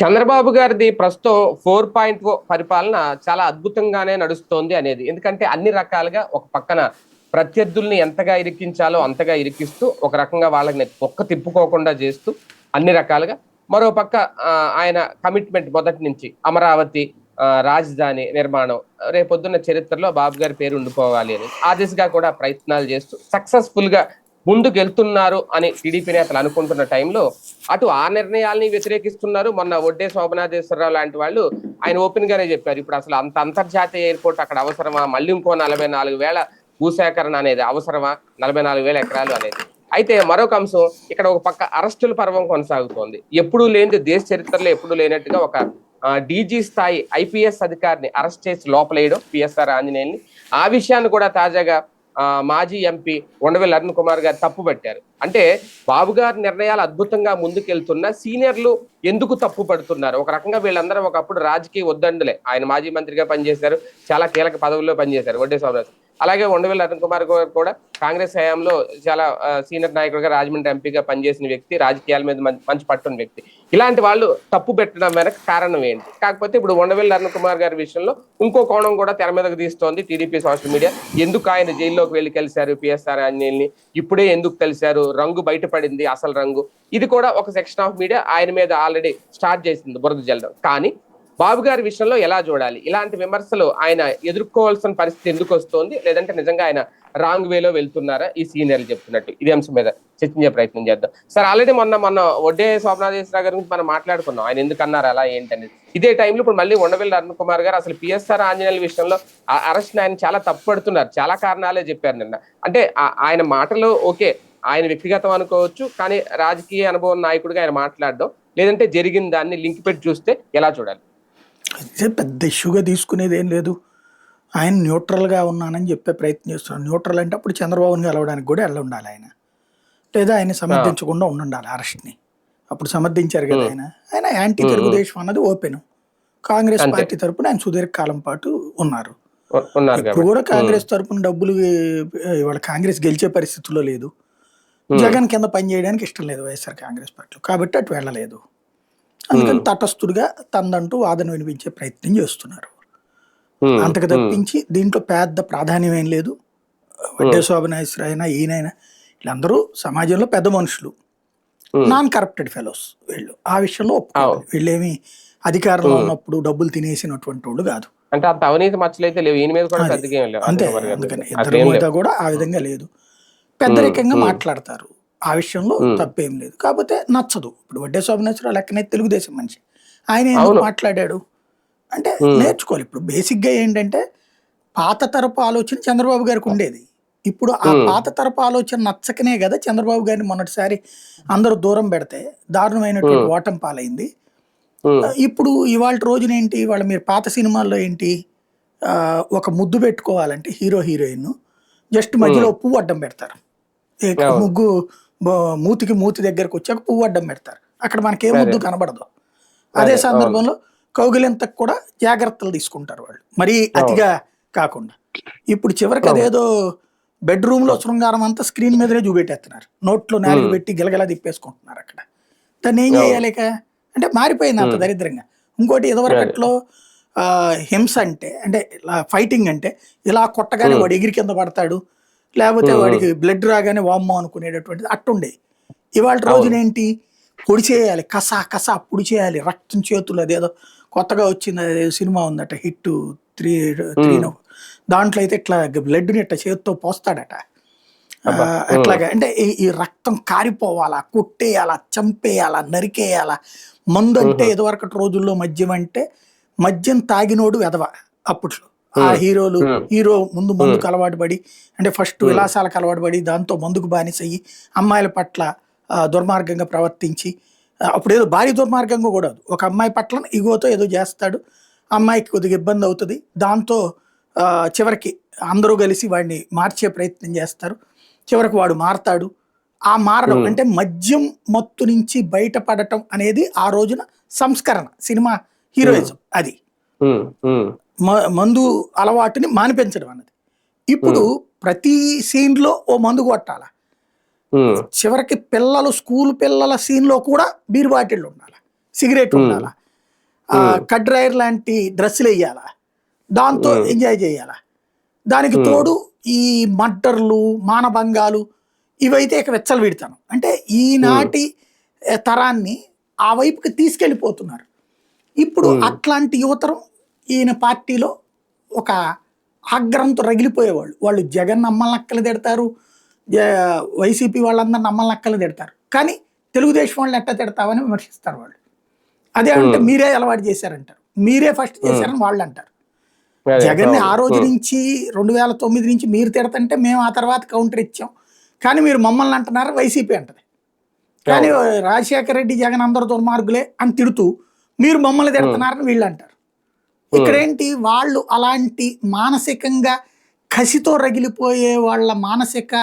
చంద్రబాబు గారిది ప్రస్తుతం four point పరిపాలన చాలా అద్భుతంగానే నడుస్తోంది అనేది. ఎందుకంటే అన్ని రకాలుగా ఒక పక్కన ప్రత్యర్థుల్ని ఎంతగా ఇరికించాలో అంతగా ఇరికిస్తూ ఒక రకంగా వాళ్ళని ఒక్క తిప్పుకోకుండా చేస్తూ అన్ని రకాలుగా మరో పక్క ఆయన కమిట్మెంట్ మొదటి నుంచి అమరావతి రాజధాని నిర్మాణం రేపొద్దున్న చరిత్రలో బాబు గారి పేరు ఉండిపోవాలి అని. ఆ దిశగా కూడా ప్రయత్నాలు చేస్తూ సక్సెస్ఫుల్గా ముందుకెళ్తున్నారు అని టీడీపీ నేతలు అనుకుంటున్న టైంలో అటు ఆ నిర్ణయాల్ని వ్యతిరేకిస్తున్నారు. మొన్న ఒడ్డే శోభనాథేశ్వరరావు లాంటి వాళ్ళు ఆయన ఓపెన్ గానే చెప్పారు. ఇప్పుడు అసలు అంత అంతర్జాతీయ ఎయిర్పోర్ట్ అక్కడ అవసరమా? మళ్ళీ ఇంకో నలభై నాలుగు వేల భూసేకరణ అనేది అవసరమా? నలభై నాలుగు వేల ఎకరాలు అనేది. అయితే మరొక అంశం ఇక్కడ ఒక పక్క అరెస్టుల పర్వం కొనసాగుతోంది. ఎప్పుడూ లేనిది దేశ చరిత్రలో ఎప్పుడూ లేనట్టుగా ఒక డీజీ స్థాయి ఐపీఎస్ అధికారిని అరెస్ట్ చేసి లోపలేయడం పిఎస్ఆర్ ఆంజనేయుల్ని. ఆ విషయాన్ని కూడా తాజాగా మాజీ ఎంపీ ఉండవెల్లి అరుణ్ కుమార్ గారు తప్పు పట్టారు. అంటే బాబు గారి నిర్ణయాలు అద్భుతంగా ముందుకెళ్తున్న సీనియర్లు ఎందుకు తప్పు పడుతున్నారు? ఒక రకంగా వీళ్ళందరూ ఒకప్పుడు రాజకీయ వద్దండులే. ఆయన మాజీ మంత్రిగా పనిచేశారు చాలా కీలక పదవుల్లో పనిచేశారు. వడ్డే సోమరాజు. అలాగే ఉండవెల్లి అరుణ్ కుమార్ గారు కూడా కాంగ్రెస్ హయాంలో చాలా సీనియర్ నాయకుడిగా రాజమండ్రి ఎంపీగా పనిచేసిన వ్యక్తి రాజకీయాల మీద మంచి- మంచి పట్టున్న వ్యక్తి. ఇలాంటి వాళ్ళు తప్పు పెట్టడం వెనక కారణం ఏంటి? కాకపోతే ఇప్పుడు ఉండవెల్లి అరుణ్ కుమార్ గారి విషయంలో ఇంకో కోణం కూడా తెర మీదకు తీస్తోంది టీడీపీ సోషల్ మీడియా. ఎందుకు ఆయన జైల్లోకి వెళ్ళి కలిశారు పిఎస్ఆర్ ఆంజనేయుల్ని ఇప్పుడే ఎందుకు కలిశారు రంగు బయటపడింది అసలు రంగు. ఇది కూడా ఒక సెక్షన్ ఆఫ్ మీడియా ఆయన మీద ఆల్రెడీ స్టార్ట్ చేసింది బురద జల్లడం. కానీ బాబు గారి విషయంలో ఎలా చూడాలి? ఇలాంటి విమర్శలు ఆయన ఎదుర్కోవాల్సిన పరిస్థితి ఎందుకు వస్తోంది? లేదంటే నిజంగా ఆయన రాంగ్ వేలో వెళ్తున్నారా? ఈ సీనియర్లు చెప్తున్నట్టు? ఇది అంశం మీద చర్చించే ప్రయత్నం చేద్దాం. సార్ ఆల్రెడీ మొన్న మొన్న వడ్డే శోభనాథేశ్వర గారి గురించి మనం మాట్లాడుకున్నాం. ఆయన ఎందుకు అన్నారు? అలా ఏంటనేది ఇదే టైంలో ఇప్పుడు మళ్ళీ ఉండవెల్లి అరుణ్ కుమార్ గారు అసలు పిఎస్ఆర్ ఆంజనేయుల విషయంలో అరెస్ట్ ఆయన చాలా తప్పుపడుతున్నారు. చాలా కారణాలే చెప్పారు నిన్న. అంటే ఆయన మాటలు ఓకే ఆయన వ్యక్తిగతం అనుకోవచ్చు కానీ రాజకీయ అనుభవం నాయకుడిగా ఆయన మాట్లాడడం లేదంటే జరిగిన దాన్ని లింక్ పెట్టి చూస్తే ఎలా చూడాలి? అయితే పెద్ద ఇష్యూగా తీసుకునేది ఏం లేదు. ఆయన న్యూట్రల్గా ఉన్నానని చెప్పే ప్రయత్నం చేస్తున్నాడు. న్యూట్రల్ అంటే అప్పుడు చంద్రబాబుని కలవడానికి కూడా వెళ్ళి ఉండాలి ఆయన. లేదా ఆయన సమర్థించకుండా ఉండాలి అరెస్ట్ని. అప్పుడు సమర్థించారు కదా ఆయన. ఆయన యాంటీ తెలుగుదేశం అన్నది ఓపెన్. కాంగ్రెస్. పార్టీ తరపున ఆయన సుదీర్ఘకాలం పాటు ఉన్నారు. ఇప్పుడు కూడా కాంగ్రెస్ తరపున డబ్బులు ఇవాళ కాంగ్రెస్ గెలిచే పరిస్థితుల్లో లేదు. జగన్ కింద పని చేయడానికి ఇష్టం లేదు వైఎస్ఆర్ కాంగ్రెస్ పార్టీలో. కాబట్టి అటు వెళ్ళలేదు. అందుకని తటస్థుడిగా తనదంటూ వాదన వినిపించే ప్రయత్నం చేస్తున్నారు. అంతకు తప్పించి దీంట్లో పెద్ద ప్రాధాన్యం ఏం లేదు. వడ్డే శోభనాశ్వర అయినా ఈయనైనా వీళ్ళందరూ సమాజంలో పెద్ద మనుషులు. నాన్ కరప్టెడ్ ఫెలోస్ వీళ్ళు. ఆ విషయంలో వీళ్ళేమి అధికారంలో ఉన్నప్పుడు డబ్బులు తినేసినటువంటి వాళ్ళు కాదు. అంటే అంత అవినీతి మచ్చలైతే లేవు. ఈయన మీద కూడా అంతే. అందుకని. ఇద్దరి మీద. కూడా ఆ విధంగా లేదు. పెద్దరికంగా మాట్లాడతారు. ఆ విషయంలో తప్పేం లేదు. కాకపోతే నచ్చదు. ఇప్పుడు వడ్డే శోభనేశ్వర లెక్కనే తెలుగుదేశం మనిషి. ఆయన ఎందుకు మాట్లాడాడు? అంటే నేర్చుకోవాలి. ఇప్పుడు బేసిక్గా ఏంటంటే పాత తరపు ఆలోచన చంద్రబాబు గారికి ఉండేది. ఇప్పుడు ఆ పాత తరపు ఆలోచన నచ్చకనే కదా చంద్రబాబు గారిని మొన్నటిసారి అందరూ దూరం పెడితే దారుణమైనటువంటి ఓటం పాలైంది. ఇప్పుడు ఇవాళ రోజున ఏంటి? వాళ్ళ మీరు పాత సినిమాల్లో ఏంటి? ఒక ముద్దు పెట్టుకోవాలంటే హీరో హీరోయిన్ జస్ట్ మధ్యలో పువ్వు అడ్డం పెడతారు. ముగ్గు మూతికి మూతి దగ్గరకు వచ్చాక పువ్వు అడ్డం పెడతారు. అక్కడ మనకి ఏ ముద్దు కనబడదు. అదే సందర్భంలో కౌగిలింతకు కూడా జాగ్రత్తలు తీసుకుంటారు వాళ్ళు. మరీ అతిగా కాకుండా. ఇప్పుడు చివరికి అదేదో బెడ్రూమ్లో శృంగారం అంతా స్క్రీన్ మీదనే చూపెట్టేస్తున్నారు. నోట్లో నాలుగు పెట్టి గిలగలా తిప్పేసుకుంటున్నారు అక్కడ. దాన్ని ఏం చేయాలిక? అంటే మారిపోయింది అంత దరిద్రంగా. ఇంకోటి ఇదివరకట్లో హింస అంటే అంటే ఇలా ఫైటింగ్ అంటే ఇలా కొట్టగానే వాడు ఎగిరి కింద పడతాడు. లేకపోతే వాడికి బ్లడ్ రాగానే వామ్మో అనుకునేటటువంటిది అట్టుండే. ఇవాళ రోజున ఏంటి పొడి చేయాలి. కసా కసా పొడి చేయాలి. రక్తం చేతులు అదేదో కొత్తగా వచ్చింది అదేదో సినిమా ఉందట హిట్ త్రీ త్రీ దాంట్లో అయితే ఇట్లా బ్లడ్ని ఇట్లా చేతితో పోస్తాడట. ఆ, అట్లాగా. అంటే ఈ- ఈ రక్తం కారిపోవాలా కొట్టేయాలా చంపేయాలా నరికేయాలా? మందు అంటే ఇదివరకటి రోజుల్లో మద్యం అంటే మద్యం తాగినోడు వెధవ అప్పట్లో. ఆ హీరోలు హీరో ముందు మందుకు అలవాటు పడి అంటే ఫస్ట్ విలాసాలకు అలవాటు పడి దాంతో మందుకు బానిసయ్యి అమ్మాయిల పట్ల దుర్మార్గంగా ప్రవర్తించి అప్పుడు ఏదో భారీ దుర్మార్గంగా కూడా. ఒక అమ్మాయి పట్ల ఇగోతో ఏదో చేస్తాడు అమ్మాయికి కొద్దిగా ఇబ్బంది అవుతుంది దాంతో చివరికి అందరూ కలిసి వాడిని మార్చే ప్రయత్నం చేస్తారు. చివరికి వాడు మారతాడు. ఆ మారడం అంటే మద్యం మత్తు నుంచి బయటపడటం అనేది ఆ రోజున సంస్కరణ సినిమా హీరోయిజం అది. మందు అలవాటుని మానిపించడం అన్నది. ఇప్పుడు ప్రతి సీన్లో ఓ మందు కొట్టాల? చివరికి పిల్లలు స్కూల్ పిల్లల సీన్లో కూడా బీర్ బాటిల్ ఉండాలి? సిగరెట్ ఉండాలా? కట్ డ్రైర్ లాంటి డ్రెస్సులు వేయాలా? దాంతో ఎంజాయ్ చేయాలా? దానికి తోడు ఈ మర్డర్లు మానభంగాలు ఇవైతే ఇక వెచ్చలు పెడతాను అంటే ఈనాటి తరాన్ని ఆ వైపుకి తీసుకెళ్ళిపోతున్నారు. ఇప్పుడు అట్లాంటి యువతరం ఈయన పార్టీలో ఒక ఆగ్రహంతో రగిలిపోయేవాళ్ళు. వాళ్ళు జగన్ నమ్మల్ని అక్కలు తిడతారు జ- వైసీపీ వాళ్ళందరూ నమ్మల్ని అక్కలు తిడతారు. కానీ తెలుగుదేశం వాళ్ళని ఎట్ట తిడతావని విమర్శిస్తారు వాళ్ళు. అదే అంటే మీరే అలవాటు చేశారంటారు. మీరే ఫస్ట్ చేశారని వాళ్ళు అంటారు జగన్ ఆ. రోజు నుంచి రెండు వేల తొమ్మిది నుంచి మీరు తిడతంటే మేము ఆ తర్వాత కౌంటర్ ఇచ్చాం. కానీ మీరు మమ్మల్ని అంటున్నారు వైసీపీ అంటది. కానీ రాజశేఖర రెడ్డి జగన్ అందరు దుర్మార్గులే అని తిడుతూ మీరు మమ్మల్ని తిడుతున్నారని వీళ్ళు అంటారు ఇక్కడేంటి? వాళ్ళు అలాంటి మానసికంగా కసితో రగిలిపోయే వాళ్ళ మానసిక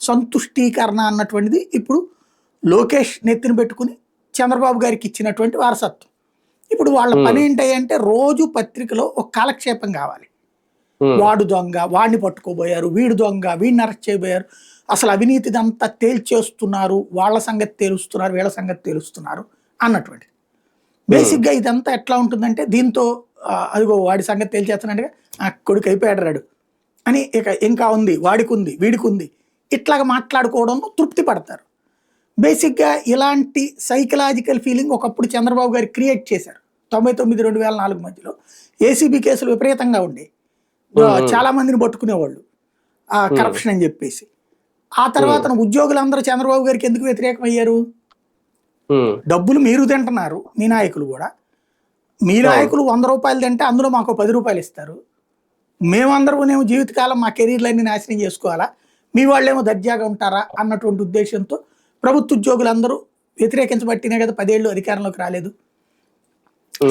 సంతుష్టీకరణ అన్నటువంటిది ఇప్పుడు లోకేష్ నెత్తిన పెట్టుకుని చంద్రబాబు గారికి ఇచ్చినటువంటి వారసత్వం. ఇప్పుడు వాళ్ళ పని ఏంటి అంటే రోజు పత్రికలో ఒక కాలక్షేపం కావాలి. వాడు దొంగ వాడిని పట్టుకోబోయారు వీడు దొంగ వీడిని అరెస్ట్ చేయబోయారు. అసలు అవినీతిదంతా తేల్చేస్తున్నారు వాళ్ళ సంగతి తేలుస్తున్నారు వీళ్ళ సంగతి తేలుస్తున్నారు అన్నటువంటిది. బేసిక్గా ఇదంతా ఎట్లా ఉంటుందంటే దీంతో అదిగో వాడి సంగతి తేల్చేస్తున్నట్టుగా ఆ కొడుకు అయిపోయాడు అని ఇక ఇంకా ఉంది వాడికి ఉంది వీడికి ఉంది ఇట్లాగ మాట్లాడుకోవడంలో తృప్తి పడతారు. బేసిక్గా ఇలాంటి సైకలాజికల్ ఫీలింగ్ ఒకప్పుడు చంద్రబాబు గారు క్రియేట్ చేశారు. తొంభై తొమ్మిది రెండు వేల నాలుగు మధ్యలో ఏసీబీ కేసులు విపరీతంగా ఉండే. చాలా మందిని పట్టుకునేవాళ్ళు. ఆ కరప్షన్ అని చెప్పేసి. ఆ తర్వాత ఉద్యోగులందరూ చంద్రబాబు గారికి ఎందుకు వ్యతిరేకం అయ్యారు ఉమ్, డబ్బులు మీరు తింటున్నారు మీ నాయకులు కూడా. మీ నాయకులు వంద రూపాయలు తింటే అందులో మాకు పది రూపాయలు ఇస్తారు. మేమందరమేమో జీవితకాలం మా కెరీర్లన్నీ నాశనం చేసుకోవాలా? మీ వాళ్ళేమో దర్జాగా ఉంటారా? అన్నటువంటి ఉద్దేశంతో ప్రభుత్వ ఉద్యోగులందరూ వ్యతిరేకించబట్టినే కదా పదేళ్ళు అధికారంలోకి రాలేదు.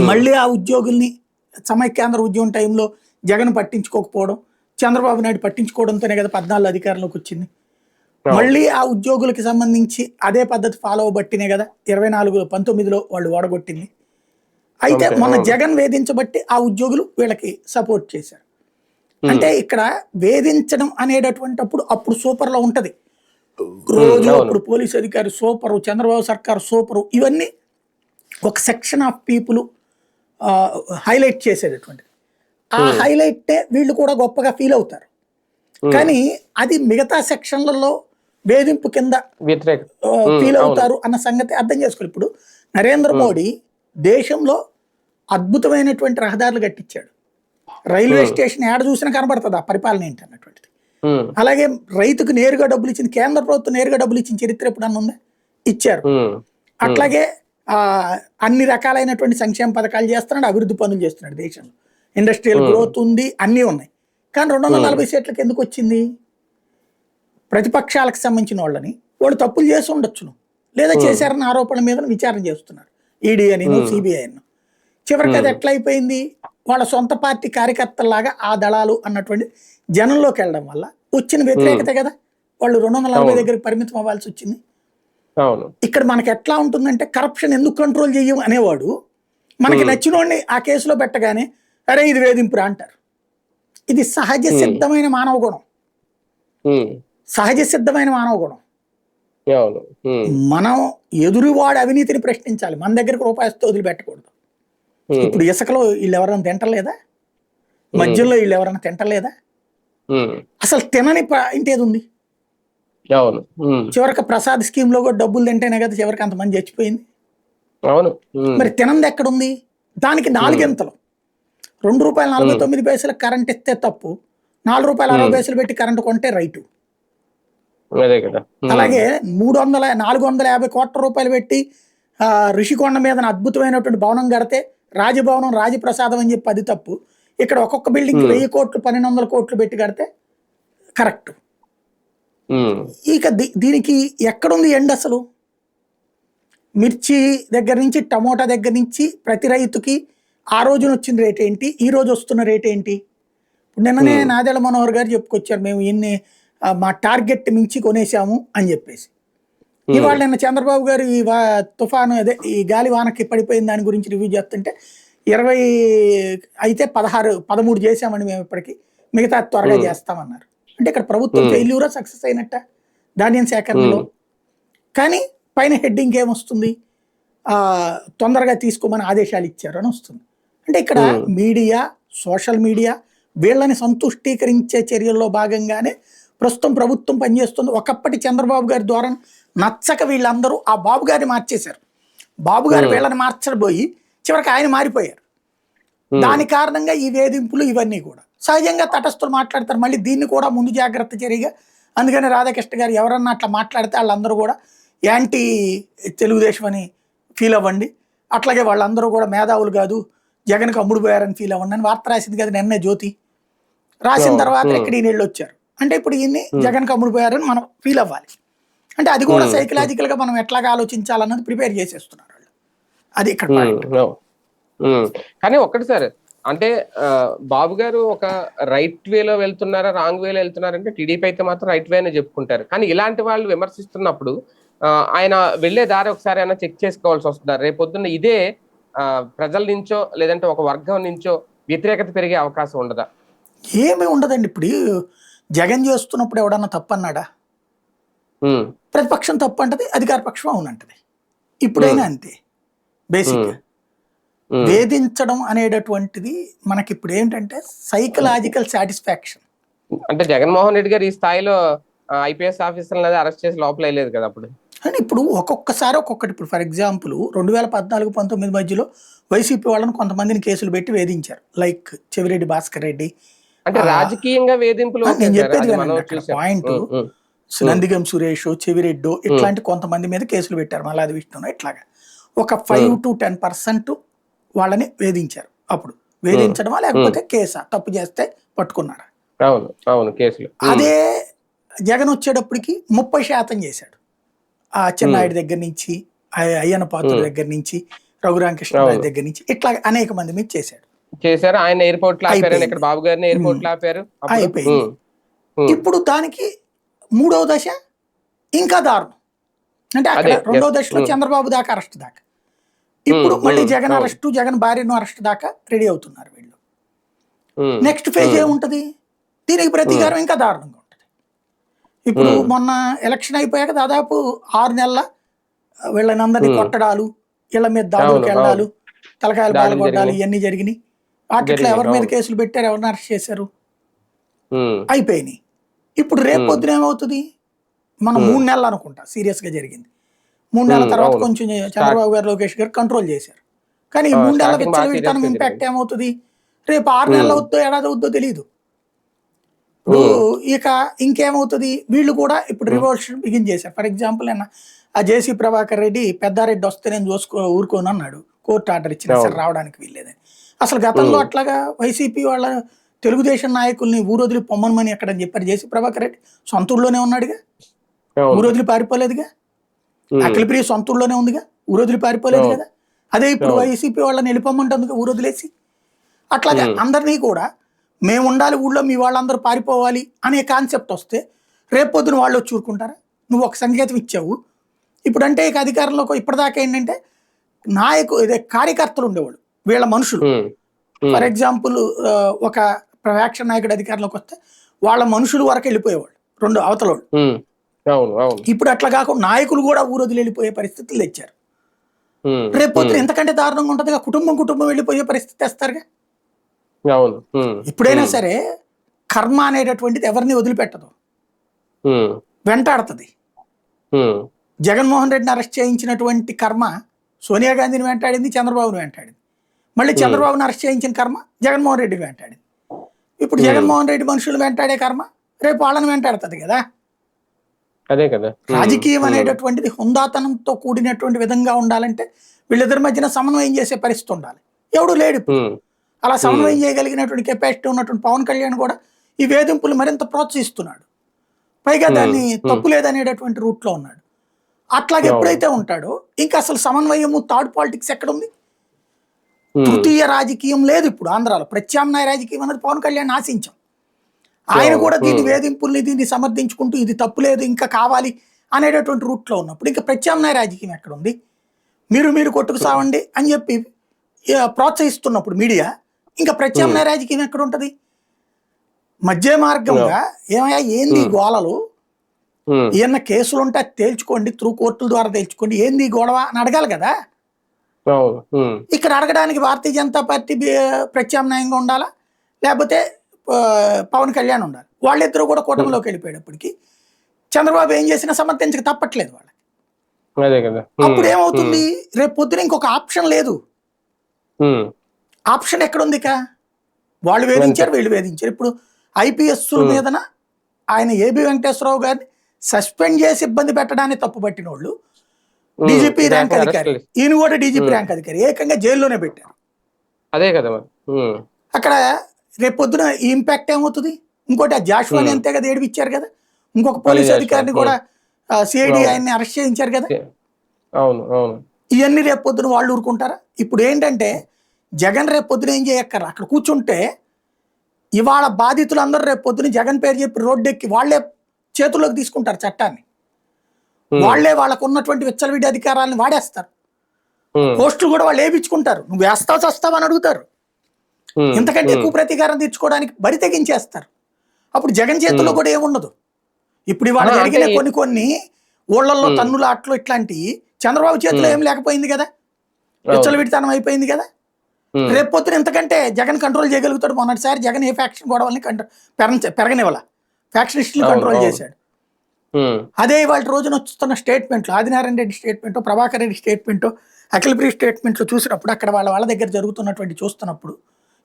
మళ్ళీ ఆ ఉద్యోగుల్ని సమైక్యాంధ్ర ఉద్యమం టైంలో జగన్ పట్టించుకోకపోవడం చంద్రబాబు నాయుడు పట్టించుకోవడంతోనే కదా పద్నాలుగు అధికారంలోకి వచ్చింది. మళ్ళీ ఆ ఉద్యోగులకి సంబంధించి అదే పద్ధతి ఫాలో అవ్వబట్టినే కదా ఇరవై నాలుగు పంతొమ్మిదిలో వాళ్ళు ఓడగొట్టింది అయితే మొన్న. జగన్ వేధించబట్టి ఆ ఉద్యోగులు వీళ్ళకి సపోర్ట్ చేశారు. అంటే ఇక్కడ వేధించడం అనేటటువంటిప్పుడు అప్పుడు సూపర్లో ఉంటది రోజు అవును. అప్పుడు పోలీస్ అధికారి సూపరు చంద్రబాబు సర్కార్ సూపరు ఇవన్నీ ఒక సెక్షన్ ఆఫ్ పీపుల్ హైలైట్ చేసేటటువంటిది. ఆ హైలైట్ వీళ్ళు కూడా గొప్పగా ఫీల్ అవుతారు. కానీ అది మిగతా సెక్షన్లలో వేధింపు కింద ఫీల్ అవుతారు అన్న సంగతి అర్థం చేసుకోవాలి ఇప్పుడు నరేంద్ర మోడీ దేశంలో అద్భుతమైనటువంటి రహదారులు కట్టించాడు. రైల్వే స్టేషన్ ఏడ చూసినా కనబడుతుంది? ఆ పరిపాలన ఏంటి అన్నటువంటిది. అలాగే రైతుకు నేరుగా డబ్బులు ఇచ్చింది కేంద్ర ప్రభుత్వం నేరుగా డబ్బులు ఇచ్చిన చరిత్ర ఎప్పుడన్నా ఉందా? ఇచ్చారు. అట్లాగే ఆ, అన్ని రకాలైనటువంటి సంక్షేమ పథకాలు చేస్తున్నాడు అభివృద్ధి పనులు చేస్తున్నాడు దేశంలో. ఇండస్ట్రియల్ గ్రోత్ ఉంది అన్నీ ఉన్నాయి. కానీ రెండు వందల నలభై సీట్లకు ఎందుకు వచ్చింది? ప్రతిపక్షాలకు సంబంధించిన వాళ్ళని వాళ్ళు తప్పులు చేసి ఉండొచ్చును. లేదా చేశారన్న ఆరోపణల మీద విచారణ చేస్తున్నారు. ఈడీ అని సిబిఐ అని చివరికి అది ఎట్లా అయిపోయింది? వాళ్ళ సొంత పార్టీ కార్యకర్తల్లాగా ఆ దళాలు అన్నటువంటి జనంలోకి వెళ్ళడం వల్ల వచ్చిన వ్యతిరేకత కదా? వాళ్ళు రెండు వందల నలభై దగ్గరికి పరిమితం అవ్వాల్సి వచ్చింది. ఇక్కడ మనకి ఎట్లా ఉంటుందంటే కరప్షన్ ఎందుకు కంట్రోల్ చెయ్యం అనేవాడు మనకి నచ్చిన వాడిని ఆ కేసులో పెట్టగానే అరే ఇది వేధింపురా అంటారు. ఇది సహజ సిద్ధమైన మానవ గుణం. సహజ సిద్ధమైన మానవ గుణం. మనం ఎదురువాడి అవినీతిని ప్రశ్నించాలి. మన దగ్గరకు రూపాయి వస్తే వదిలిపెట్టకూడదు ఇప్పుడు ఇసుకలో వీళ్ళు ఎవరైనా తింటలేదా? మధ్యలో వీళ్ళు ఎవరైనా తింటలేదా? అసలు తినని ఏది ఉంది? చివరికి ప్రసాద్ స్కీమ్లో కూడా డబ్బులు తింటేనే కదా చివరికి అంతమంది చచ్చిపోయింది. అవును. మరి తినంది ఎక్కడుంది? దానికి నాలుగింతలు రెండు రూపాయలు నలభై తొమ్మిది పైసలు కరెంట్ ఇస్తే తప్పు. నాలుగు రూపాయలు అరవై పైసలు పెట్టి కరెంట్ కొంటే రైటు. అలాగే మూడు వందల నాలుగు వందల యాభై కోట్ల రూపాయలు పెట్టి ఆ, ఋషికొండ మీద అద్భుతమైనటువంటి భవనం కడితే రాజభవనం రాజప్రసాదం అని చెప్పి అది తప్పు. ఇక్కడ ఒక్కొక్క బిల్డింగ్ వెయ్యి కోట్లు పన్నెండు వందల కోట్లు పెట్టి కడితే కరెక్ట్. ఇక దీ- దీనికి ఎక్కడుంది ఎండ్ అసలు? మిర్చి దగ్గర నుంచి టమోటా దగ్గర నుంచి ప్రతి రైతుకి ఆ రోజున వచ్చిన రేట్ ఏంటి? ఈ రోజు వస్తున్న రేట్ ఏంటి? ఇప్పుడు నిన్ననే నాదెళ్ళ మనోహర్ గారు చెప్పుకొచ్చారు మేము ఇన్ని ఆ, మా టార్గెట్ మించి కొనేసాము అని చెప్పేసి. ఇవాళ నిన్న చంద్రబాబు గారు ఈ తుఫాను అదే ఈ గాలి వానకి పడిపోయిన దాని గురించి రివ్యూ చేస్తుంటే ఇరవై అయితే పదహారు పదమూడు చేసామని మేము ఇప్పటికి. మిగతా త్వరగా చేస్తామన్నారు. అంటే ఇక్కడ ప్రభుత్వం ఫెయిల్యూరా సక్సెస్ అయినట్ట? ధాన్యం సేకరణలో. కానీ పైన హెడ్డింగ్ ఏమొస్తుంది? తొందరగా తీసుకోమని ఆదేశాలు ఇచ్చారు అని వస్తుంది. అంటే ఇక్కడ మీడియా సోషల్ మీడియా వీళ్ళని సంతుష్టీకరించే చర్యల్లో భాగంగానే ప్రస్తుతం ప్రభుత్వం పనిచేస్తుంది. ఒకప్పటి చంద్రబాబు గారి ద్వారా నచ్చక వీళ్ళందరూ ఆ బాబు గారిని మార్చేశారు. బాబు గారు వీళ్ళని మార్చబోయి చివరికి ఆయన మారిపోయారు. దాని కారణంగా ఈ వేధింపులు ఇవన్నీ కూడా. సహజంగా తటస్థులు మాట్లాడతారు. మళ్ళీ దీన్ని కూడా ముందు జాగ్రత్త చర్యగా అందుకని రాధాకృష్ణ గారు ఎవరన్నా అట్లా మాట్లాడితే వాళ్ళందరూ కూడా యాంటీ తెలుగుదేశం అని ఫీల్ అవ్వండి. అట్లాగే వాళ్ళందరూ కూడా మేధావులు కాదు జగన్కి అమ్ముడు పోయారని ఫీల్ అవ్వండి అని వార్త రాసింది కదా నిన్నే జ్యోతి. రాసిన తర్వాత ఇక్కడ ఈయన వెళ్ళి వచ్చారు అంటే ఇప్పుడు ఈయన్ని జగన్కి అమ్ముడు పోయారని మనం ఫీల్ అవ్వాలి. అంటే అది కూడా సైకలాజికల్గా మనం ఎట్లాగా ఆలోచించాలన్నది ప్రిపేర్ చేసేస్తున్నారు వాళ్ళు. అది ఇక్కడ. ఉమ్, కానీ ఒక్కటి సార్ అంటే బాబు గారు ఒక రైట్ వేలో వెళ్తున్నారా రాంగ్ వేలో వెళ్తున్నారంటే టీడీపీ అయితే మాత్రం రైట్ వే అనే చెప్పుకుంటారు. కానీ ఇలాంటి వాళ్ళు విమర్శిస్తున్నప్పుడు ఆయన వెళ్ళే దారి ఒకసారి అయినా చెక్ చేసుకోవాల్సి వస్తుంది? రేపు పొద్దున్న ఇదే ప్రజల నుంచో లేదంటే ఒక వర్గం నుంచో వ్యతిరేకత పెరిగే అవకాశం ఉండదా? ఏమీ ఉండదండి. ఇప్పుడు జగన్ చేస్తున్నప్పుడు ఎవడన్నా తప్పన్నాడా? ఉమ్, ప్రతిపక్షం తప్పు అంటది అధికార పక్షం అవునంటది. ఇప్పుడైనా అంతే. బేసిక్. వేధించడం అనేటటువంటిది మనకి ఇప్పుడు ఏంటంటే సైకలాజికల్ సాటిస్ఫాక్షన్. అంటే జగన్మోహన్ రెడ్డి గారు ఈ స్థాయిలో ఐపీఎస్ ఆఫీసర్లను అరెస్ట్ చేసి లోపల వేయలేదు కదా అప్పుడు. అని ఇప్పుడు ఒక్కొక్కసారి ఒక్కొక్కటి ఇప్పుడు ఫర్ ఎగ్జాంపుల్ రెండు వేల పద్నాలుగు పంతొమ్మిది మధ్యలో వైసీపీ వాళ్ళని కొంతమందిని కేసులు పెట్టి వేధించారు. లైక్ చెవిరెడ్డి భాస్కర్ రెడ్డి అంటే రాజకీయంగా వేధింపులు నేను చెప్పేది ఉమ్, నందిగం సురేష్ చెవిరెడ్డు ఇట్లాంటి కొంతమంది మీద కేసులు పెట్టారు మల్లాది విష్ణును ఇట్లాగా. ఒక ఫైవ్ టు టెన్ పర్సెంట్ వాళ్ళని వేధించారు అప్పుడు. వేధించడమా లేకపోతే కేసా? తప్పు చేస్తే పట్టుకున్నారా? అవును అవును కేసులు. ఉమ్, అదే జగన్ వచ్చేటప్పటికి ముప్పై శాతం చేశాడు. ఆ చిన్నాయుడి దగ్గర నుంచి అయ్యన్న పాత్ర దగ్గర నుంచి రఘురామకృష్ణరాజు దగ్గర నుంచి ఇట్లా అనేక మంది మీద చేశాడు. చేశారు. ఆయన ఎయిర్పోర్ట్లో ఆపారు. ఇక్కడ బాబు గారిని ఎయిర్పోర్ట్లో ఆపారు. అయిపోయింది. ఇప్పుడు దానికి మూడవ దశ ఇంకా దారుణం. అంటే అక్కడ రెండో. దశలో. చంద్రబాబు దాకా అరెస్ట్ దాకా. ఇప్పుడు మళ్ళీ జగన్. అరెస్టు జగన్ భార్యను అరెస్ట్ దాకా రెడీ అవుతున్నారు వీళ్ళు. నెక్స్ట్ ఫేజ్ ఏముంటది? దీనికి ప్రతీకారం ఇంకా దారుణంగా ఉంటుంది. ఇప్పుడు. మొన్న ఎలక్షన్ అయిపోయాక దాదాపు ఆరు నెలల వీళ్ళని అందరినీ. కొట్టడాలు వీళ్ళ మీద దాడులకు వెళ్ళాలు తలకాయలు బాగా కొట్టాలి. ఇవన్నీ జరిగినాయి. జరిగినాయి, ఎవరి మీద. కేసులు పెట్టారు? ఎవరిని అరెస్ట్ చేశారు? అయిపోయినాయి. ఇప్పుడు రేపు. పొద్దున ఏమవుతుంది? మనం. మూడు నెలలు అనుకుంటా సీరియస్గా జరిగింది. మూడు నెలల తర్వాత. కొంచెం చంద్రబాబు గారు లోకేష్ గారు కంట్రోల్ చేశారు. కానీ ఈ మూడు నెలల విచ్చలవిడితనం ఇంపాక్ట్. ఏమవుతుంది? రేపు ఆరు నెలలు. అవుద్దో ఏడాది అవుద్దో తెలియదు ఇప్పుడు ఇక ఇంకేమవుతుంది? వీళ్ళు కూడా ఇప్పుడు రివోల్యూషన్ బిగిన్ చేశారు. ఫర్ ఎగ్జాంపుల్ నిన్న ఆ జేసీ ప్రభాకర్ రెడ్డి పెద్దారెడ్డి వస్తే నేను చూసుకో ఊరుకోను అన్నాడు. కోర్టు ఆర్డర్ ఇచ్చిన సరే. రావడానికి వీల్లేదని. అసలు గతంలో. అట్లాగా వైసీపీ వాళ్ళ తెలుగుదేశం నాయకుల్ని ఊరొదిలి పొమ్మనమని ఎక్కడని చెప్పారు జేసీ ప్రభాకర్ రెడ్డి సొంత ఊళ్ళోనే ఉన్నాడుగా. ఊరొదిలి పారిపోలేదుగా ఉమ్, అఖిలప్రియ సొంత ఊళ్ళోనే ఉందిగా ఊరొదిలి పారిపోలేదు. కదా అదే ఇప్పుడు. వైసీపీ వాళ్ళని వెళ్ళిపోమంటుందిగా ఊరొదిలేసి అట్లాగా. అందరినీ కూడా మేము ఉండాలి ఊళ్ళో మీ వాళ్ళందరూ పారిపోవాలి అనే కాన్సెప్ట్ వస్తే రేపొద్దున వాళ్ళు వచ్చి ఊరుకుంటారా నువ్వు ఒక సంకేతం ఇచ్చావు ఇప్పుడంటే ఇక అధికారంలోకి ఇప్పటిదాకా ఏంటంటే నాయకు ఇదే కార్యకర్తలు ఉండేవాళ్ళు వీళ్ళ మనుషులు. ఫర్ ఎగ్జాంపుల్ ఒక యాక్షన్ నాయకుడు అధికారంలోకి వస్తే వాళ్ళ మనుషులు వరకు వెళ్ళిపోయేవాళ్ళు రెండు అవతల వాళ్ళు ఉమ్, అవును అవును. ఇప్పుడు అట్లా కాకుండా నాయకులు కూడా ఊరొదిలి వెళ్ళిపోయే పరిస్థితులు తెచ్చారు. ఉమ్, రేపు పొద్దున ఉమ్, ఎంతకంటే దారుణంగా ఉంటుందిగా కుటుంబం కుటుంబం వెళ్ళిపోయే పరిస్థితి తెస్తారుగా? ఎప్పుడైనా ఉమ్, సరే కర్మ అనేటటువంటిది ఎవరిని వదిలిపెట్టదు. వెంటాడుతుంది. జగన్మోహన్ రెడ్డిని అరెస్ట్ చేయించినటువంటి కర్మ సోనియా గాంధీని వెంటాడింది చంద్రబాబుని వెంటాడింది. మళ్ళీ చంద్రబాబుని అరెస్ట్ చేయించిన కర్మ జగన్మోహన్ రెడ్డిని వెంటాడింది. ఇప్పుడు. జగన్మోహన్ రెడ్డి మనుషులు వెంటాడే కర్మ రేపు వాళ్ళని వెంటాడుతుంది కదా. అదే కదా. రాజకీయం అనేటటువంటిది హుందాతనంతో కూడినటువంటి విధంగా ఉండాలంటే వీళ్ళిద్దరి మధ్యన సమన్వయం చేసే పరిస్థితి ఉండాలి. ఎవడు లేడు అలా సమన్వయం చేయగలిగినటువంటి కెపాసిటీ ఉన్నటువంటి పవన్ కళ్యాణ్ కూడా ఈ వేధింపులు మరింత ప్రోత్సహిస్తున్నాడు. పైగా. దాన్ని. తప్పు లేదనేటటువంటి రూట్లో ఉన్నాడు. అట్లాగే. ఎప్పుడైతే ఉంటాడో ఇంకా అసలు సమన్వయము థర్డ్ పాలిటిక్స్ ఎక్కడ ఉంది ఉమ్, తృతీయ రాజకీయం లేదు ఇప్పుడు ఆంధ్రాలో. ప్రత్యామ్నాయ రాజకీయం అనేది పవన్ కళ్యాణ్ ఆశించాం. ఆయన. కూడా దీని. వేధింపుల్ని దీన్ని సమర్థించుకుంటూ ఇది తప్పు లేదు ఇంకా కావాలి అనేటటువంటి route లో ఉన్నప్పుడు ఇంకా ప్రత్యామ్నాయ రాజకీయం ఎక్కడ ఉంది మీరు మీరు కొట్టుకు సావండి అని చెప్పి ప్రోత్సహిస్తున్నప్పుడు మీడియా ఇంకా ప్రత్యామ్నాయ రాజకీయం ఎక్కడ ఉంటది మధ్య మార్గంగా ఏమయ్యా ఏంది. గోళలు ఏమన్నా కేసులు ఉంటే తేల్చుకోండి త్రూ కోర్టుల ద్వారా తేల్చుకోండి ఏంది గొడవ అని అడగాలి కదా? ఇక్కడ అడగడానికి భారతీయ జనతా పార్టీ ప్రత్యామ్నాయంగా ఉండాలా? లేకపోతే పవన్ కళ్యాణ్ ఉండాలి. వాళ్ళిద్దరూ కూడా కూటమిలోకి వెళ్ళిపోయేటప్పటికి చంద్రబాబు ఏం చేసినా సమర్థించక తప్పట్లేదు వాళ్ళకి. అప్పుడు ఏమవుతుంది? రేపు పొద్దున ఇంకొక ఆప్షన్ లేదు. ఆప్షన్ ఎక్కడుంది ఇక? వాళ్ళు వేధించారు వీళ్ళు వేధించారు. ఇప్పుడు ఐపీఎస్ మీదన ఆయన ఏబి వెంకటేశ్వరరావు గారిని సస్పెండ్ చేసి ఇబ్బంది పెట్టడానికి తప్పు పట్టిన వాళ్ళు డీజీపీ ర్యాంక్ అధికారి. ఈయన కూడా డీజీపీ ర్యాంక్ అధికారి. ఏకంగా జైల్లోనే పెట్టారు. అదే కదా అక్కడ రేపు పొద్దున ఈ ఇంపాక్ట్ ఏమవుతుంది? ఇంకోటి ఆ జాషువాని. అంతే కదా ఏడిపించారు కదా? ఇంకొక పోలీస్ అధికారిని కూడా సిఐడి. ఆయన్ని అరెస్ట్ చేయించారు కదా? అవును అవును. ఇవన్నీ రేపు పొద్దున వాళ్ళు ఊరుకుంటారా? ఇప్పుడు ఏంటంటే జగన్ రేపు పొద్దున ఏం చేయక్కర్లా అక్కడ కూర్చుంటే ఇవాళ బాధితులందరూ రేపు పొద్దున జగన్ పేరు చెప్పి రోడ్డెక్కి వాళ్ళే చేతుల్లోకి తీసుకుంటారు చట్టాన్ని. వాళ్ళే వాళ్ళకు ఉన్నటువంటి విచ్చలవిడి అధికారాలను వాడేస్తారు. పోస్టులు కూడా వాళ్ళు వేయించుకుంటారు. నువ్వు వేస్తావు చస్తావు అని అడుగుతారు. ఇంతకంటే ఎక్కువ ప్రతీకారం తీర్చుకోవడానికి బరి తెగించేస్తారు. అప్పుడు జగన్ చేతుల్లో కూడా ఏముండదు. ఇప్పుడు ఇవాళ జరిగిన కొన్ని కొన్ని ఊళ్ళల్లో. తన్నులు అట్లు ఇట్లాంటివి చంద్రబాబు చేతిలో. ఏం లేకపోయింది కదా? విచ్చలవిడితనం అయిపోయింది కదా? రేపు పొద్దున ఇంతకంటే జగన్ కంట్రోల్ చేయగలుగుతాడు మొన్నటిసారి జగన్ ఏ ఫ్యాక్షన్ గొడవల్ని కంట్రోల్ పెరగ పెరగనివ్వాల. ఫ్యాక్షనిస్టులు కంట్రోల్. చేశాడు. అదే ఇవాళ రోజున వస్తున్న స్టేట్మెంట్లు ఆదినారాయణ రెడ్డి స్టేట్మెంట్ ప్రభాకర్ రెడ్డి స్టేట్మెంట్ అఖిలప్రియ స్టేట్మెంట్లు చూసినప్పుడు అక్కడ వాళ్ళ వాళ్ళ దగ్గర జరుగుతున్నటువంటి చూస్తున్నప్పుడు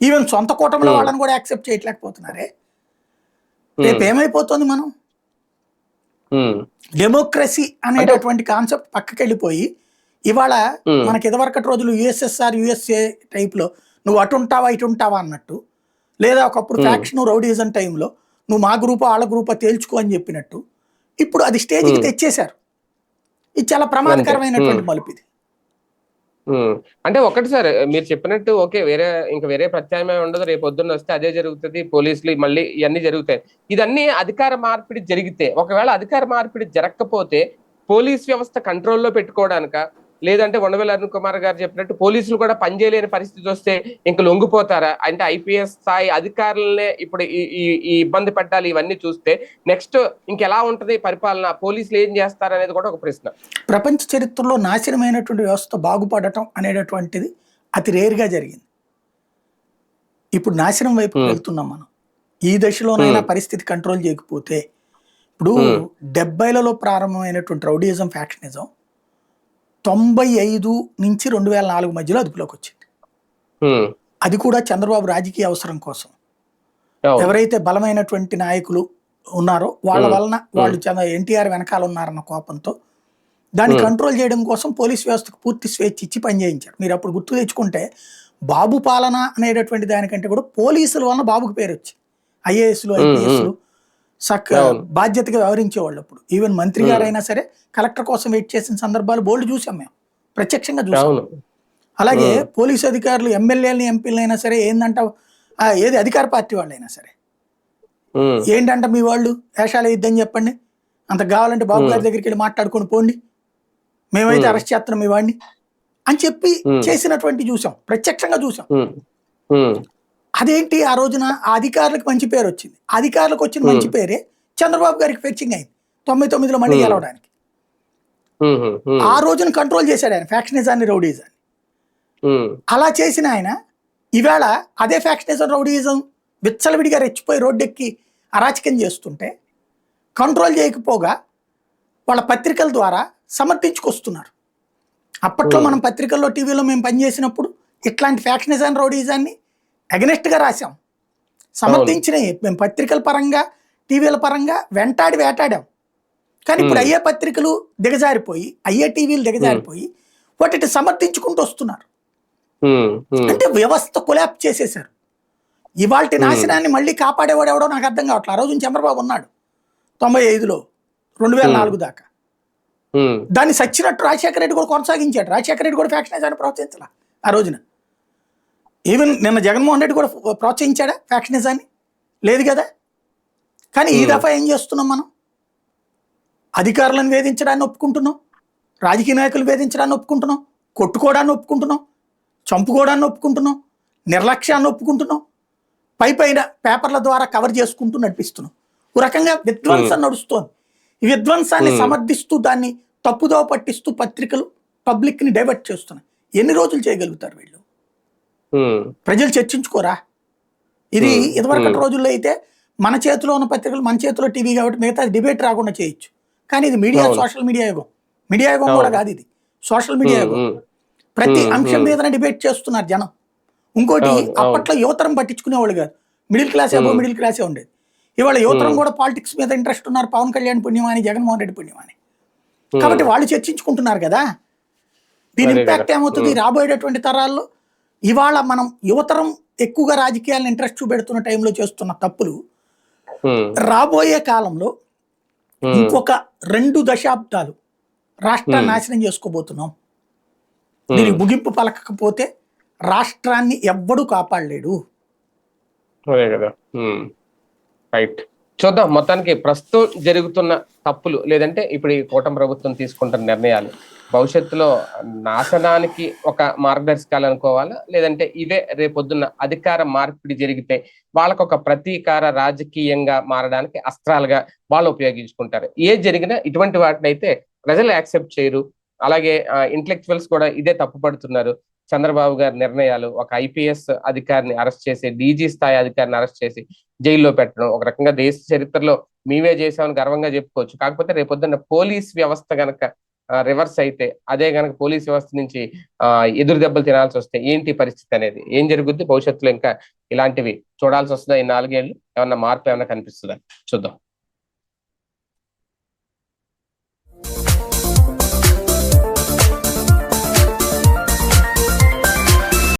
ఈవెన్ సొంత కూటమిలో. వాళ్ళని కూడా యాక్సెప్ట్ చేయట్లేకపోతున్నారే రేపు ఏమైపోతుంది మనం డెమోక్రసీ అనేటటువంటి కాన్సెప్ట్ పక్కకి వెళ్ళిపోయి ఇవాళ. మనకి ఇదివరకటి రోజులు యుఎస్ఎస్ఆర్ యుఎస్ఏ టైప్లో నువ్వు అటు ఉంటావా ఇటు ఉంటావా అన్నట్టు లేదా ఒకప్పుడు. ఫ్యాక్షన్ రౌడీజం టైంలో నువ్వు మా గ్రూపా వాళ్ళ గ్రూపా తేల్చుకో అని చెప్పినట్టు ఇప్పుడు అది స్టేజ్కి. తెచ్చేశారు ఇది చాలా ప్రమాదకరమైనటువంటి. మలుపు ఇది. అంటే ఒకటి సార్ మీరు చెప్పినట్టు ఓకే వేరే ఇంకా వేరే ప్రత్యామ్నాయం ఉండదు రేపు పొద్దున్న వస్తే అదే జరుగుతుంది పోలీసులు మళ్ళీ ఇవన్నీ జరుగుతాయి ఇదన్నీ అధికార మార్పిడి జరిగితే ఒకవేళ అధికార మార్పిడి జరగకపోతే పోలీస్ వ్యవస్థ కంట్రోల్లో పెట్టుకోవడానిక లేదంటే ఉండవేల అరుణ్ కుమార్ గారు చెప్పినట్టు పోలీసులు కూడా పనిచేయలేని పరిస్థితి వస్తే ఇంక లొంగిపోతారా అంటే ఐపీఎస్ స్థాయి అధికారులనే ఇప్పుడు ఈ ఈ- ఇబ్బంది పెట్టాలి ఇవన్నీ చూస్తే నెక్స్ట్ ఇంకెలా ఉంటది పరిపాలన పోలీసులు ఏం చేస్తారు అనేది కూడా ఒక ప్రశ్న ప్రపంచ చరిత్రలో నాశనమైనటువంటి వ్యవస్థ బాగుపడటం అనేటటువంటిది అతి రేరుగా జరిగింది ఇప్పుడు నాశనం వైపు. వెళ్తున్నాం మనం ఈ దశలోనైనా. పరిస్థితి కంట్రోల్ చేయకపోతే ఇప్పుడు. డెబ్బైలలో ప్రారంభమైనటువంటి రౌడీయిజం ఫ్యాక్షనిజం తొంభై ఐదు నుంచి రెండు వేల నాలుగు మధ్యలో అదుపులోకి వచ్చింది. అది కూడా చంద్రబాబు రాజకీయ అవసరం కోసం. ఎవరైతే బలమైనటువంటి నాయకులు ఉన్నారో వాళ్ళ. వలన వాళ్ళు ఎన్టీఆర్ వెనకాల ఉన్నారన్న కోపంతో దాన్ని. కంట్రోల్ చేయడం కోసం పోలీస్ వ్యవస్థకు పూర్తి స్వేచ్ఛ ఇచ్చి పనిచేయించారు మీరు అప్పుడు గుర్తు తెచ్చుకుంటే బాబు పాలన అనేటటువంటి దానికంటే కూడా పోలీసుల వలన బాబుకి పేరు వచ్చింది ఐఏఎస్లు ఐపీఎస్లు సక్. బాధ్యతగా వ్యవహరించేవాళ్ళు అప్పుడు ఈవెన్ మంత్రి. గారైనా సరే కలెక్టర్ కోసం వెయిట్ చేసిన సందర్భాలు బోల్డ్ చూసాం మేము ప్రత్యక్షంగా చూసాం అలాగే. పోలీసు అధికారులు ఎమ్మెల్యేలని ఎంపీలు అయినా సరే ఏందంట ఏది అధికార పార్టీ వాళ్ళైనా సరే ఉమ్. ఏంటంట మీ వాళ్ళు వేషాలు ఇద్దని చెప్పండి అంత కావాలంటే బాబు గారి దగ్గరికి వెళ్ళి మాట్లాడుకొని పోండి మేమైతే. అరెస్ట్ చేస్తున్నాం మీ వాడిని అని చెప్పి. చేసినటువంటి చూసాం ప్రత్యక్షంగా చూసాం. అదేంటి ఆ రోజున అధికారులకు మంచి పేరు వచ్చింది అధికారులకు వచ్చిన. మంచి పేరే చంద్రబాబు గారికి ఫెచ్చింగ్ అయింది తొంభై తొమ్మిదిలో మళ్ళీ. గెలవడానికి. ఆ రోజున కంట్రోల్ చేశాడు ఆయన ఫ్యాక్షనిజాన్ని రౌడీజాన్ని. అలా చేసిన ఆయన ఈవేళ అదే ఫ్యాక్షనిజం రౌడీయిజం విచ్చలవిడిగా రెచ్చిపోయి రోడ్డెక్కి అరాచకం చేస్తుంటే కంట్రోల్ చేయకపోగా వాళ్ళ పత్రికల ద్వారా సమర్థించుకొస్తున్నారు అప్పట్లో. మనం పత్రికల్లో టీవీలో మేము పనిచేసినప్పుడు ఇట్లాంటి ఫ్యాక్షనిజం రౌడీజాన్ని అగనెస్ట్గా రాసాం సమర్థించినవి మేము పత్రికల పరంగా టీవీల పరంగా వెంటాడి వేటాడాం. కానీ ఇప్పుడు. అయ్యే పత్రికలు దిగజారిపోయి అయ్యే టీవీలు దిగజారిపోయి వాటిని సమర్థించుకుంటూ వస్తున్నారు. అంటే వ్యవస్థ కొలాప్ చేసేశారు. ఇవాళ నాశనాన్ని మళ్ళీ కాపాడేవాడు ఎవడో నాకు అర్థం కావట్లేదు. ఆ రోజు చంద్రబాబు ఉన్నాడు. తొంభై ఐదులో రెండు వేల. నాలుగు దాకా. దాన్ని సచ్చినట్టు రాజశేఖర రెడ్డి కూడా కొనసాగించాడు. రాజశేఖర రెడ్డి కూడా ఫ్యాక్షనిజాన్ని ప్రోత్సహించాల ఆ రోజున. ఈవెన్ నిన్న జగన్మోహన్ రెడ్డి కూడా ప్రోత్సహించాడా ఫ్యాక్షనిజాన్ని? లేదు కదా? కానీ ఈ Hmm. దఫా ఏం చేస్తున్నాం మనం? అధికారులను వేధించడాన్ని ఒప్పుకుంటున్నాం. రాజకీయ నాయకులు వేధించడాన్ని ఒప్పుకుంటున్నాం. కొట్టుకోవడాన్ని ఒప్పుకుంటున్నాం. చంపుకోవడాన్ని ఒప్పుకుంటున్నాం. నిర్లక్ష్యాన్ని ఒప్పుకుంటున్నాం. పై పైన పేపర్ల ద్వారా కవర్ చేసుకుంటూ నడిపిస్తున్నాం. ఒక రకంగా విధ్వంసం నడుస్తోంది. ఈ విధ్వంసాన్ని Hmm. సమర్థిస్తూ దాన్ని తప్పుదోవ పట్టిస్తూ పత్రికలు పబ్లిక్ని డైవర్ట్ చేస్తున్నాయి. ఎన్ని రోజులు చేయగలుగుతారు వీళ్ళు? ప్రజలు చర్చించుకోరా ఇది. ఇదివరకటి. రోజుల్లో అయితే మన చేతిలో ఉన్న పత్రికలు మన చేతిలో టీవీ కాబట్టి మిగతా డిబేట్ రాకుండా చేయొచ్చు కానీ ఇది మీడియా. సోషల్ మీడియా యుగం మీడియా యుగం కూడా. కాదు ఇది సోషల్ మీడియా యుగం ప్రతి. అంశం. మీదనే డిబేట్ చేస్తున్నారు జనం ఇంకోటి. అప్పట్లో యువతరం పట్టించుకునేవాళ్ళు కాదు మిడిల్ క్లాస్ ఏమో. మిడిల్ క్లాసే ఉండేది ఇవాళ యువతరం. కూడా పాలిటిక్స్ మీద ఇంట్రెస్ట్ ఉన్నారు పవన్ కళ్యాణ్ పుణ్యమాని జగన్మోహన్ రెడ్డి పుణ్యమాని. కాబట్టి వాళ్ళు చర్చించుకుంటున్నారు కదా దీని ఇంపాక్ట్. ఏమవుతుంది. రాబోయేటటువంటి తరాల్లో ఇవాళ మనం యువతరం ఎక్కువగా రాజకీయాలను ఇంట్రెస్ట్ చూపెడుతున్న టైంలో చేస్తున్న తప్పులు రాబోయే కాలంలో ఇంకొక రెండు దశాబ్దాలు Hmm. నాశనం చేసుకోబోతున్నాం. దీనికి ముగింపు పలకకపోతే రాష్ట్రాన్ని ఎవ్వడూ కాపాడలేడు. రైట్. చూద్దాం మొత్తానికి ప్రస్తుతం జరుగుతున్న తప్పులు లేదంటే ఇప్పుడు ఈ కూటమి ప్రభుత్వం తీసుకుంటున్న నిర్ణయాలు. భవిష్యత్తులో నాశనానికి ఒక మార్గదర్శకాలు అనుకోవాలా? లేదంటే ఇవే రేపొద్దున్న అధికార మార్పిడి జరిగితే వాళ్ళకు ఒక ప్రతీకార రాజకీయంగా మారడానికి అస్త్రాలుగా వాళ్ళు ఉపయోగించుకుంటారు. ఏ జరిగినా ఇటువంటి వాటిని అయితే ప్రజలు యాక్సెప్ట్ చేయరు. అలాగే ఇంటలెక్చువల్స్ కూడా ఇదే తప్పుపడుతున్నారు చంద్రబాబు గారి నిర్ణయాలు ఒక ఐపీఎస్ అధికారిని అరెస్ట్ చేసి డీజీ స్థాయి అధికారిని అరెస్ట్ చేసి జైల్లో పెట్టడం. ఒక రకంగా దేశ చరిత్రలో మేమే చేసామని గర్వంగా చెప్పుకోవచ్చు. కాకపోతే రేపొద్దున్న పోలీస్ వ్యవస్థ గనక రివర్స్ అయితే అదే గనక పోలీస్ వ్యవస్థ నుంచి ఆ ఎదురు దెబ్బలు తినాల్సి వస్తే ఏంటి పరిస్థితి అనేది? ఏం జరుగుద్ది? భవిష్యత్తులో ఇంకా ఇలాంటివి చూడాల్సి వస్తుందా ఈ నాలుగేళ్ళు ఏమన్నా మార్పు ఏమైనా కనిపిస్తుందా? చూద్దాం.